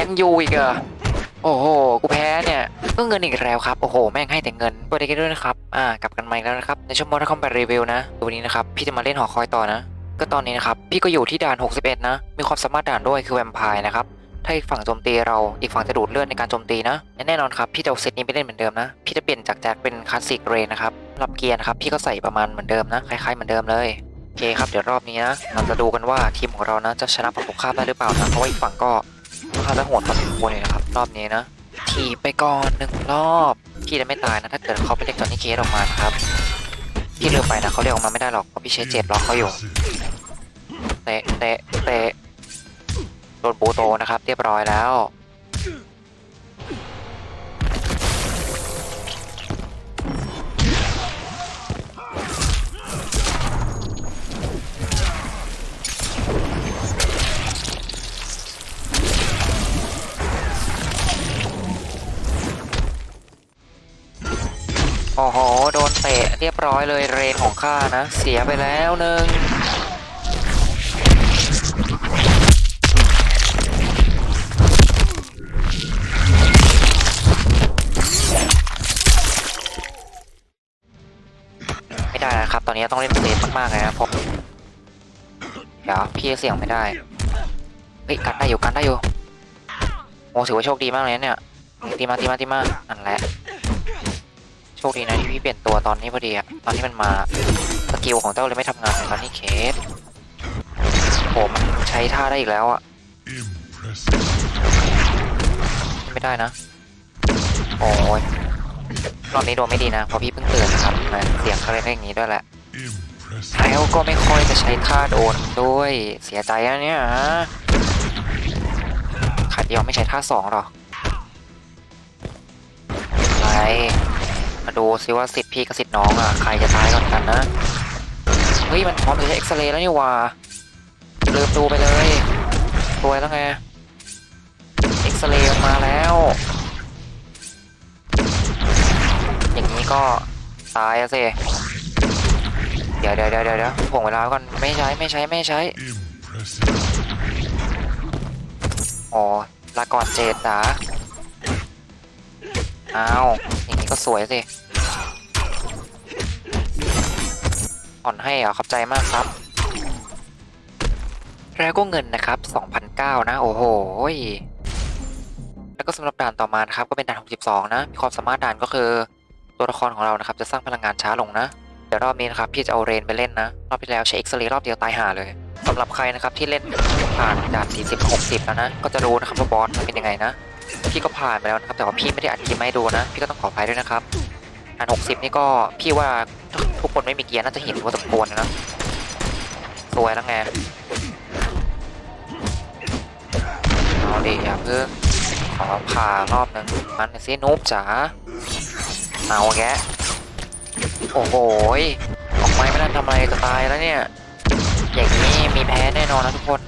ยังอยู่อีกเหรอโอ้โห กูแพ้เนี่ยก็เงินอีกแล้วครับ โอ้โห แม่งให้แต่เงินเปิดได้กันด้วยนะครับ อ่า กลับกันใหม่แล้วนะครับ ในช่วงมอเตอร์คอมแบทรีวิวนะ วันนี้นะครับ พี่จะมาเล่นหอคอยต่อนะ ก็ตอนนี้นะครับ พี่ก็อยู่ที่ด่าน 61 นะ มีความสามารถด่านด้วยคือแวมไพร์นะครับ ถ้าอีกฝั่งโจมตีเรา อีกฝั่งจะดูดเลือดในการโจมตีนะ แน่นอนครับ พี่จะเอาเซตนี้ไปเล่นเหมือนเดิมนะ พี่จะเปลี่ยนจากแจ็คเป็นคลาสสิกเรนนะครับสำหรับเกียร์นะครับ พี่ก็ใส่ประมาณเหมือนเดิมนะ คล้ายๆเหมือนเดิมเลย เคครับเดี๋ยวรอบนี้นะเราจะดูกันว่าทีมของเรานะจะชนะฝั่งตรงข้ามได้หรือเปล่านะเพราะว่าอีกฝั่งก็ค่อนข้างจะโหดพอสมควรเลยนะครับ รอบนี้นะถีบไปก่อนหนึ่งรอบพี่จะไม่ตายนะ ถ้าเกิดเขาไปเรียกจอนนี่เคสออกมานะครับพี่ลืมไปนะเขาเรียกออกมาไม่ได้หรอกเพราะพี่ใช้เจ็ดล็อกเขาอยู่เตะเตะเตะโดนปูโตนะครับ เรียบร้อยแล้ว เรียบร้อยเลยเรนของข้านะ เสียไปแล้วหนึ่งไม่ได้นะครับ ตอนนี้ต้องเล่นเซฟมากๆเลยนะผมเดี๋ยวพี่เสี่ยงไม่ได้เฮ้ยกันได้อยู่กันได้อยู่โอ้ถือว่าโชคดีมากเลยเนี่ยตีมาตีมาตีมานั่นแหละ คดีนะที่พี่เปลี่ยนตัวตอนนี้พอดีอะตอนที่มันมาสกิลของเจ้าเลยไม่ทำงานตอนนี้เคสโหมันใช้ท่าได้อีกแล้วอะ Impressive. ไม่ได้นะ โอ้ยรอบนี้โดนไม่ดีนะเพราะพี่เพิ่งตื่นครับนะเสียงเขาเล่นได้อย่างนี้ด้วยแหละแล้วก็ไม่ค่อยจะใช้ท่าโดนด้วยเสียใจนะเนี่ยฮะขาดเดียวไม่ใช้ท่าสองหรอไป มาดูซิว่าสิทธิ์พี่กับสิทธิ์น้องอะใครจะตายก่อนกันนะเฮ้ยมันพร้อมจะใช้เอ็กซเรย์แล้วนี่ว่าลืมดูไปเลยตัวยแล้วไงเอ็กซเรย์มาแล้ว อย่างนี้ก็ตายอะสิเดี๋ยวเดี๋ยวเดี๋ยวเดี๋ยวเดี๋ยวถ่วงเวลาไว้ก่อนไม่ใช้ไม่ใช้ไม่ใช้ Impressive. อ๋อลาก่อนเจดจ๋าอ้าว ก็สวยสิอ่อนให้เหรอขอบใจมากครับ แล้วก็เงินนะครับ2,009นะ โอ้โหแล้วก็สำหรับด่านต่อมานะครับ ก็เป็นด่าน 62 นะ มีความสามารถด่านก็คือ ตัวละครของเรานะครับ จะสร้างพลังงานช้าลงนะ เดี๋ยวรอบนี้นะครับ พี่จะเอาเรนไปเล่นนะ รอบที่แล้วใช้เอ็กซ์เรย์รอบเดียวตายห่าเลยสำหรับใครนะครับที่เล่นผ่านด่าน 40 60 แล้วนะ ก็จะรู้นะครับว่าบอสมันเป็นยังไงนะ พี่ก็ผ่านไปแล้วนะครับ แต่ว่าพี่ไม่ได้อัดคลิปมให้ดูนะ พี่ก็ต้องขออภัยด้วยนะครับด่าน60นี่ก็พี่ว่าทุกคนไม่มีเกียร์น่าจะเห็นพอสมควรนะสวยแล้วไงเอาดิอย่าเพิ่งขอผ่ารอบหนึงมันสินูบจ๋าเอาแกโอ้โหยออกไม้ไม่ได้ทำอะไรจะตายแล้วเนี่ยอย่างนี้มีแพ้แน่นอนนะทุกคน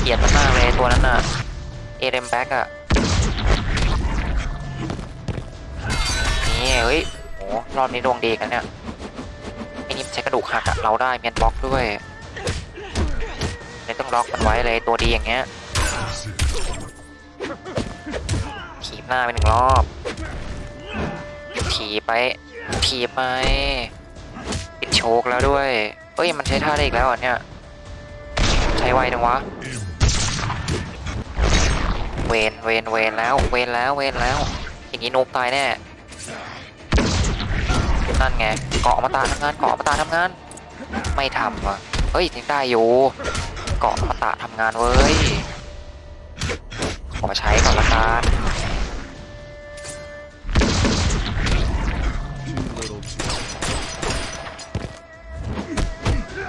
เกลียดมันมากเลยตัวนั้นน่ะ เอเดมแบ็กอะ นี่เฮ้ยโหรอบนี้ดวงดีกันเนี่ยไอ้นี่มันใช้กระดูกหักอะเราได้เมียนบล็อกด้วยเลยต้องล็อกมันไว้เลยตัวดีอย่างเงี้ยถีบหน้าไปหนึ่งรอบถีบไปถีบไปปิดโชกแล้วด้วยเอ้ย มันใช้ท่าได้อีกแล้วเหรอะเนี่ย ใช้ไวจังวะ เวนเวนเวนแล้ว เวนแล้ว เวนแล้ว อย่างนี้นูบตายแน่ นั่นไงเกาะอมตะทำงานเกาะอมตะทำงาน ไม่ทำวะเฮ้ยยังได้อยู่เกาะอมตะทำงานเว้ยขอใช้ก่อนละกัน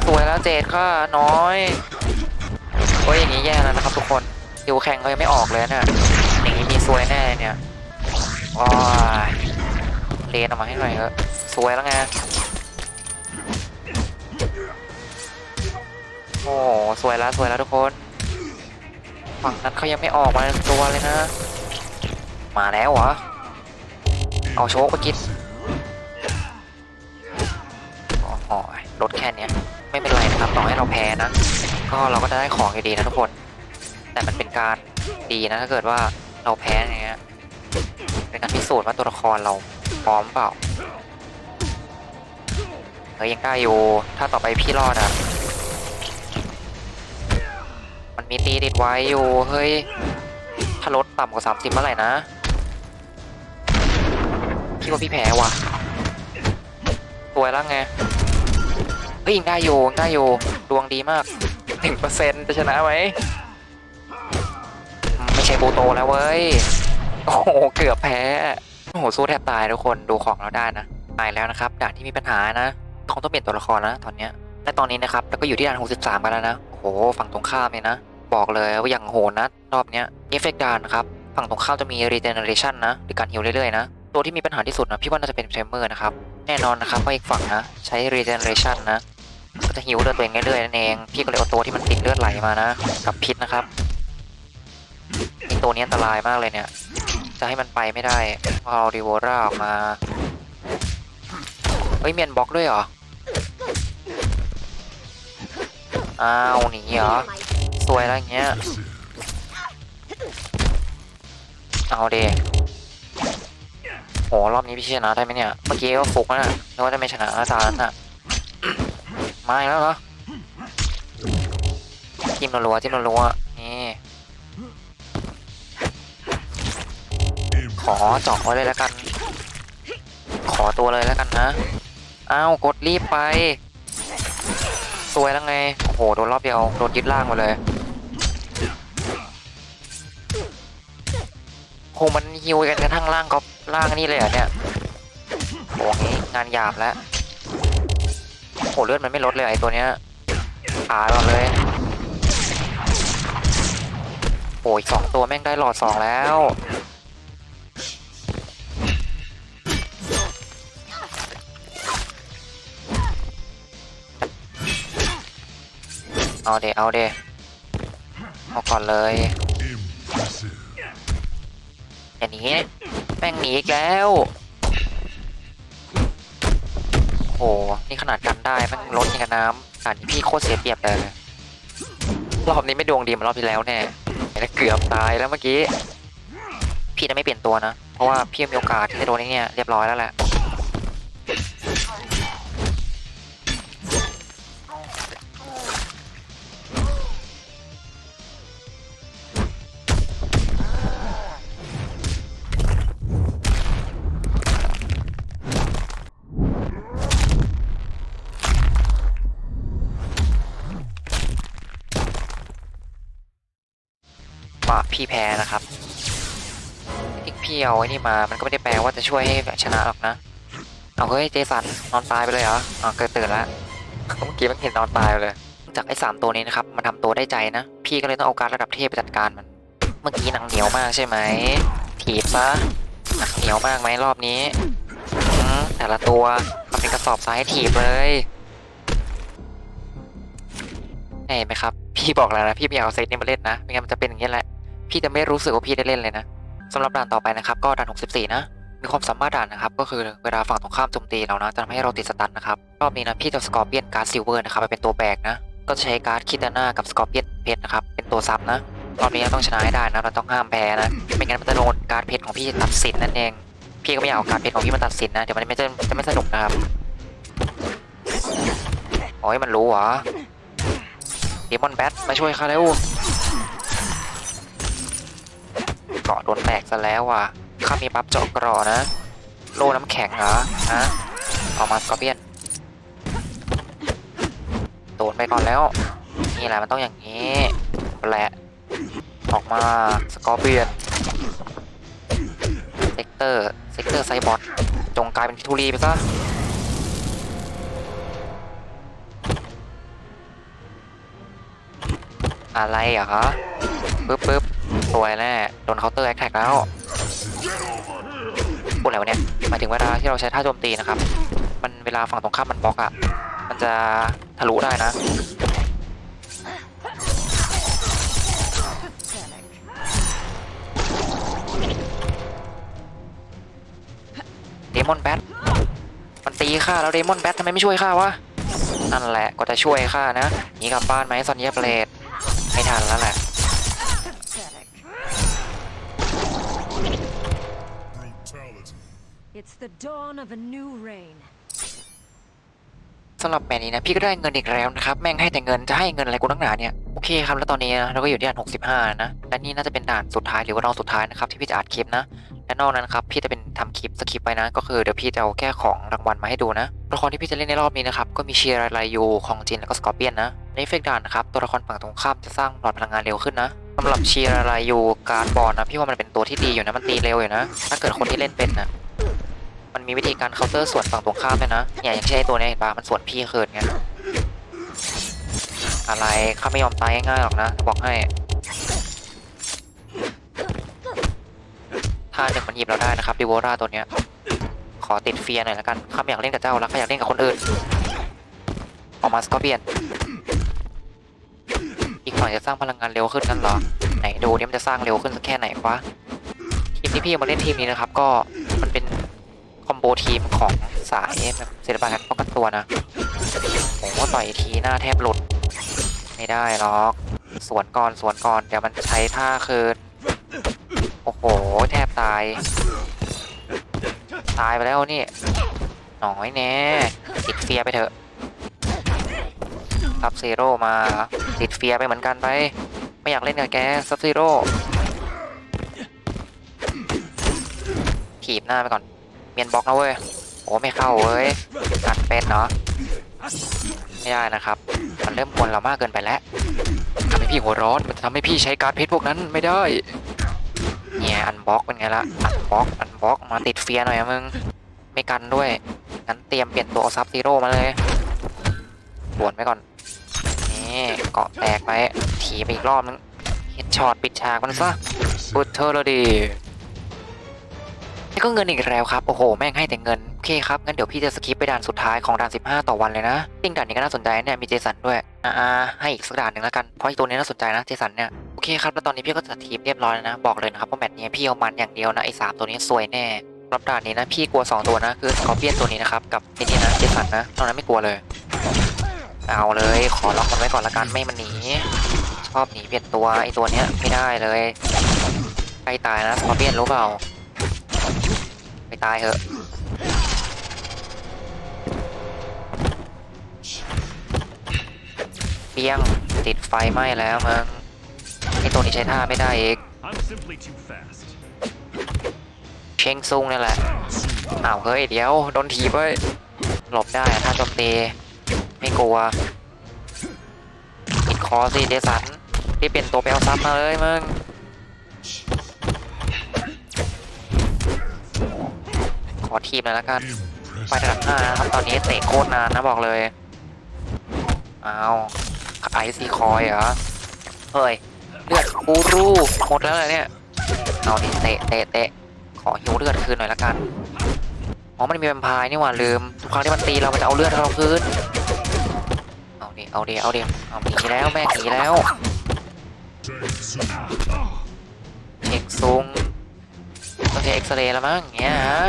สวยแล้วเจดค่ะน้อยโอ้ยอย่างนี้แย่แล้วนะครับทุกคนดิวแข่งเขายังไม่ออกเลยเนี่ยอย่างนี้มีซวยแน่เนี่ยว้ายเลนออกมาให้หน่อยเถอะ สวยแล้วไง โอ้สวยแล้วสวยแล้วทุกคน ฝั่งนั้นเขายังไม่ออกมาตัวเลยนะ มาแล้วเหรอ เอาโชคไปกินโอ้โหรถแค่เนี้ยไม่ไม่เป็นไรนะครับต่อให้เราแพ้นะ ก็เราก็จะได้ของอยู่ดีนะทุกคน แต่มันเป็นการดีนะถ้าเกิดว่าเราแพ้อย่างเงี้ยเป็นการพิสูจน์ว่าตัวละครเราพร้อมเปล่า เฮ้ยยังได้อยู่ ถ้าต่อไปพี่รอดอะ มันมีตีติดไว้อยู่ เฮ้ย ถ้าลดต่ำกว่า30เมื่อไหร่นะ พี่ว่าพี่แพ้ว่ะตัวแล้วไง เฮ้ยยังได้อยู่ยังได้อยู่ ดวงดีมากหนึ่งเปอร์เซ็นต์จะชนะไหมอืมไม่ใช่บูโตแล้วเว้ย โอ้โห เกือบแพ้ โอ้โห สู้แทบตายทุกคน ดูของเราได้นะ ตายแล้วนะครับ ด่านที่มีปัญหานะ คงต้องเปลี่ยนตัวละครนะตอนเนี้ยและตอนนี้นะครับแล้วก็อยู่ที่ด่าน63กันแล้วนะโอ้โหฝั่งตรงข้ามเลยนะ บอกเลยว่าอย่างโหดนะรอบเนี้ยเอฟเฟกต์ด่านนะครับฝั่งตรงข้ามจะมี regeneration นะหรือการฮิวเรื่อยๆนะตัวที่มีปัญหาที่สุดนะพี่ว่าน่าจะเป็นเทรมเมอร์นะครับแน่นอนนะครับว่าอีกฝั่งนะใช้ regeneration นะก็จะฮิวเลือดตัวเองเรื่อยๆนั่นเอง พี่ก็เลยเอาตัวที่มันติดเลือดไหลมานะ กับพิษนะครับตัวนี้อันตรายมากเลยเนี่ย จะให้มันไปไม่ได้พอเอาดิโวราออกมาเฮ้ยเมียนบล็อกด้วยเหรอ อ้าวหนีเหรอสวยแล้วอย่างเงี้ย เอาเดโหรอบนี้พี่ชนะได้ไหมเนี่ย เมื่อกี้ก็ฟุกนะนึกว่าจะไม่ชนะอาจาร์นั้นน่ะมาอีกแล้วเหรอจิ้มรัวๆจิ้มรัวๆนี่ ขอเจาะไว้เลยแล้วกัน ขอตัวเลยแล้วกันนะ อ้าว กดรีบไป สวยแล้วไง โอ้โห โดนรอบเดียว โดนยึดล่างมาเลยโหมันฮิวกันกระทั่งล่างก็ล่างนี่เลยอะเนี่ยโอ้งี้งานหยาบแล้วโหเลือดมันไม่ลดเลยไอ้ตัวเนี้ยขาก่อนเลยโอ้ยสองตัวแม่งได้หลอดสองแล้ว เอาเดเอาเดเอาก่อนเลยอย่างนี้แม่งหนีอีกแล้ว โห นี่ขนาดกันได้แม่งลดอย่างกับน้ำอ่านพี่โคตรเสียเปรียบเลย รอบนี้ไม่ดวงดีเหมือนรอบที่แล้วแน่แล้วเกือบตายแล้วเมื่อกี้ พี่จะไม่เปลี่ยนตัวนะ เพราะว่าพี่มีโอกาสที่จะโดนไอ้เนี่ยเรียบร้อยแล้วแหละ พี่แพ้นะครับที่พี่เอาไอ้นี่มา มันก็ไม่ได้แปลว่าจะช่วยให้ชนะหรอกนะ เอาเฮ้ยเจสันนอนตายไปเลยเหรออ๋อเกิดตื่นแล้วเมื่อกี้มันเห็นนอนตายเลย จากไอ้สามตัวนี้นะครับ มันทำตัวได้ใจนะ พี่ก็เลยต้องเอาการระดับเทพไปจัดการมัน เมื่อกี้หนังเหนียวมากใช่ไหม ถีบซะ หนังเหนียวมากไหมรอบนี้ แต่ละตัวทำเป็นกระสอบทรายถีบเลยเห็นไหมครับ พี่บอกแล้วนะ พี่ไม่อยากเอาเซตนี้มาเล่นนะ ไม่งั้นมันจะเป็นอย่างนี้แหละ พี่จะไม่รู้สึกว่าพี่ได้เล่นเลยนะสำหรับด่านต่อไปนะครับก็ด่าน64 นะ มีความสามารถด่านนะครับ ก็คือเวลาฝั่งตรงข้ามโจมตีเรานะจะทำให้เราติดสตันนะครับรอบนี้นะพี่จะสกอร์เปียนการ์ดซิลเวอร์นะครับไปเป็นตัวแบกนะ ก็จะใช้การ์ดคิตาน่ากับสกอร์เปียนเพชรนะครับเป็นตัวซับนะรอบนี้ต้องชนะให้ได้นะเราต้องห้ามแพ้นะไม่งั้นมันจะโดนการ์ดเพชรของพี่ตัดสินนั่นเอง พี่ก็ไม่อยากเอาการ์ดเพชรของพี่มาตัดสินนะเดี๋ยวมันไม่จะจะไม่สนุกนะครับโอ้ยมันรู้เหรอเดมอนแบทมาช่วยข้าเร็ว เกาะโดนแตกซะแล้วว่ะข้ามีปั๊บเจาะกราะนะ โลน้ำแข็งเหรอฮะเอามาสกอร์เปียนโดนไปก่อนแล้ว นี่แหละมันต้องอย่างนี้แหละออกมาสกอร์เปียนเซกเตอร์เซกเตอร์ไซบอทจงกลายเป็นพิทูรีไปซะอะไรเหรอปึ๊บปึ๊บ วยแน่โดนเคาน์เตอร์แอคแท็กแล้วพูดอะไรวะเนี่ยหมายถึงเวลาที่เราใช้ท่าโจมตีนะครับ มันเวลาฝั่งตรงข้ามมันบล็อกอะ่ะ มันจะทะลุได้นะเดมอนแบทมันตีข้าแล้วเดมอนแบททำไมไม่ช่วยข้าวะนั่นแหละก็จะช่วยข้านะหนีกลับบ้านไหมซอนเยเบลดไม่ทันแล้วแหละ สำหรับแมตช์นี้นะพี่ก็ได้เงินอีกแล้วนะครับ แม่งให้แต่เงินจะให้เงินอะไรกูนักหนาเนี่ยโอเคครับแล้วตอนนี้นะเราก็อยู่ที่ด่าน65 นะและนี่น่าจะเป็นด่านสุดท้ายหรือว่ารองสุดท้ายนะครับที่พี่จะอัดคลิปนะและนอกนั้นครับพี่จะเป็นทำคลิปสคริปต์ไปนะ ก็คือเดี๋ยวพี่จะเอาแค่ของรางวัลมาให้ดูนะตัวละครที่พี่จะเล่นในรอบนี้นะครับก็มีเชียร์ไรยูของจินแล้วก็สกอร์เปียนนะในเฟกด่านนะครับตัวละครฝั่งตรงข้ามจะสร้างหลอดพลังงานเร็วขึ้นนะ สำหรับเชียร์ไรยูการ์ดบอลนะพี่ว่ามันเป็นตัวที่ดีอยู่นะมันตีเร็วอยู่นะ ถ้าเกิดคนที่เล่นเป็นนะมันมีวิธีการเคาน์เตอร์ส่วนฝั่งตรงข้ามด้วยนะเนี่ยอย่างเช่นตัวเนี้ยเห็นปะมันส่วนพี่เคินไงอะไรข้าไม่ยอมตายง่ายๆหรอกนะบอกให้ถ้าหนึ่งมันหยิบเราได้นะครับดิโวราตัวเนี้ยขอติดเฟียหน่อยละกันข้าไม่อยากเล่นกับเจ้าแล้วข้าอยากเล่นกับคนอื่นออกมาสกอร์เปียน ฝั่งจะสร้างพลังงานเร็วขึ้นนั่นเหรอ ไหนดูดิมันจะสร้างเร็วขึ้นสักแค่ไหนวะ ทีมที่พี่มาเล่นทีมนี้นะครับ ก็มันเป็นคอมโบทีมของสายแบบศิลปะการป้องกันตัวนะผมว่าต่อยทีหน้าแทบหลุด ไม่ได้หรอก สวนก่อนสวนก่อนเดี๋ยวมันใช้ท่าคืน โอ้โห แทบตาย ตายไปแล้วนี่น้อยแน่ติดเฟียไปเถอะ ซับซีโร่มาติดเฟียไปเหมือนกันไป ไม่อยากเล่นกับแกซับซีโร่ถีบหน้าไปก่อน เมียนบล็อกนะเว้ย โอ้ไม่เข้าเว้ย กัดเป็นเนาะไม่ได้นะครับ มันเริ่มกวนเรามากเกินไปแล้วทำให้พี่หัวร้อน มันจะทำให้พี่ใช้การ์ดเพชรพวกนั้นไม่ได้ เนี่ยอันบล็อกเป็นไงละอันบล็อก อันบล็อกมาติดเฟียหน่อยมึง ไม่กันด้วย งั้นเตรียมเปลี่ยนตัวซับซีโร่มาเลย บวนไปก่อน นี่เกาะแตกไปถีบไปอีกรอบนึงเฮดช็อตปิดฉากมันซะพุทเทอร์แล้วดีนี่ก็เงินอีกแล้วครับ โอ้โห แม่งให้แต่เงิน โอเคครับ งั้นเดี๋ยวพี่จะสคิปไปด่านสุดท้ายของด่าน 15 ต่อวันเลยนะจริงด่านนี้ก็น่าสนใจเนี่ยมีเจสันด้วยอ่าให้อีกสักด่านหนึ่งแล้วกัน เพราะอีกตัวนี้น่าสนใจนะเจสันเนี่ยโอเคครับแล้วตอนนี้พี่ก็จัดทีมเรียบร้อยแล้วนะ บอกเลยนะครับว่าแมตช์นี้พี่เอามันอย่างเดียวนะไอ้สามตัวนี้ซวยแน่รับด่านนี้นะพี่กลัว 2 ตัวนะคือสกอร์เปียนตัวนี้นะครับกับไอ้นี่นะเจสันนะตอนนั้นไม่กลัวเลย เอาเลย ขอล็อกมันไว้ก่อนละกันไม่ให้มันหนีชอบหนีเปลี่ยนตัวไอ้ตัวเนี้ยไม่ได้เลยใกล้ตายนะสกอร์เปียนรู้เปล่าไปตายเถอะเปี้ยงติดไฟไหม้แล้วมึงไอตัวนี้ใช้ท่าไม่ได้อีก I'm simply too fast. เชงซุงนี่แหละอ้าวเฮ้ยเดี๋ยวโดนทีบเว้ยหลบได้อะถ้าโจมตี ไม่กลัวติดคอสิเจสันรีบเปลี่ยนตัวไปเอาซับมาเลยมึงขอทีมหน่อยละกันไประดับห้านะครับตอนนี้เตะโคตรนานนะบอกเลยเอาไอซีคอยเหรอเฮ้ยเลือดกูรูหมดแล้วเลยเนี่ยเอาดิเตะเตะเตะขอหิวเลือดคืนหน่อยละกันอ๋อมันมีแวมไพร์นี่หว่าลืมทุกครั้งที่มันตีเรามันจะเอาเลือดเราคืน ดิเอาดิเอาดิเอาหนีแล้วแม่หนีแล้วเช็คซุงต้องใช้เอ็กซเรย์แล้วมั้งอย่างเงี้ยฮะ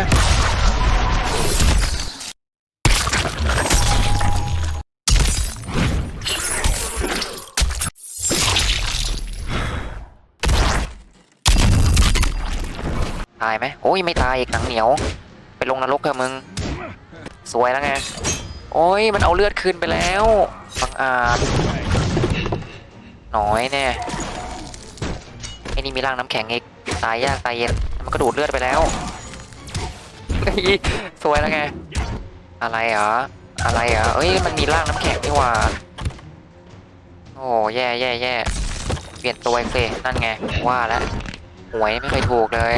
ตายไหมโอ้ยไม่ตายอีกหนังเหนียว ไปลงนรกเถอะมึง สวยแล้วไง โอ้ยมันเอาเลือดคืนไปแล้วบังอาจน้อยแน่ไอ้นี่มีร่างน้ำแข็งเอกตายยากตายเย็นมันก็ดูดเลือดไปแล้วสวยแล้วไง อะไรเหรออะไรเหรอเอ้ยมันมีร่างน้ำแข็งนี่หว่าโอ้แย่แย่แย่เปลี่ยนตัวเองสินั่นไงว่าแล้วหวยไม่เคยถูกเลย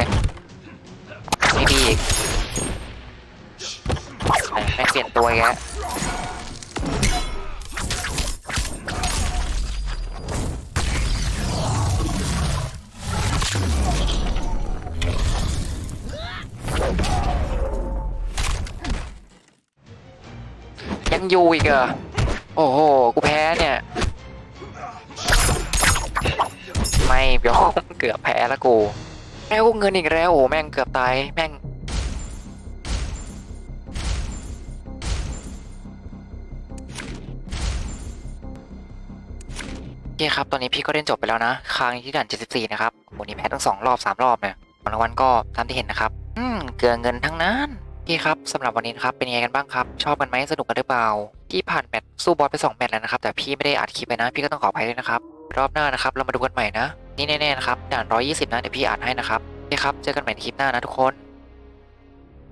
ไม่ดีอีก ไม่เปลี่ยนตัวอีกแล้วยังอยู่อีกเหรอโอ้โห กูแพ้เนี่ย ไม่ยอมเกือบแพ้แล้วกู แม่งกูเงินอีกแล้วโอ้แม่งเกือบตาย แม่ง เคครับ ตอนนี้พี่ก็เล่นจบไปแล้วนะค้างที่ด่าน 74 นะครับโหนี่แพ้ทั้งสองรอบสามรอบเนี่ยของรางวัลก็ตามที่เห็นนะครับ อืม เกลือเงินทั้งนั้นโอเคครับสำหรับวันนี้นะครับ เป็นยังไงกันบ้างครับ ชอบกันไหมสนุกกันหรือเปล่า พี่ผ่านแมตช์สู้บอสไปสองแมตช์แล้วนะครับ แต่พี่ไม่ได้อัดคลิปไปนะ พี่ก็ต้องขออภัยด้วยนะครับ รอบหน้านะครับ เรามาดูกันใหม่นะ นี่แน่ๆนะครับ ด่าน 120 นะ เดี๋ยวพี่อ่านให้นะครับโอเคครับ เจอกันใหม่ในคลิปหน้านะทุกคน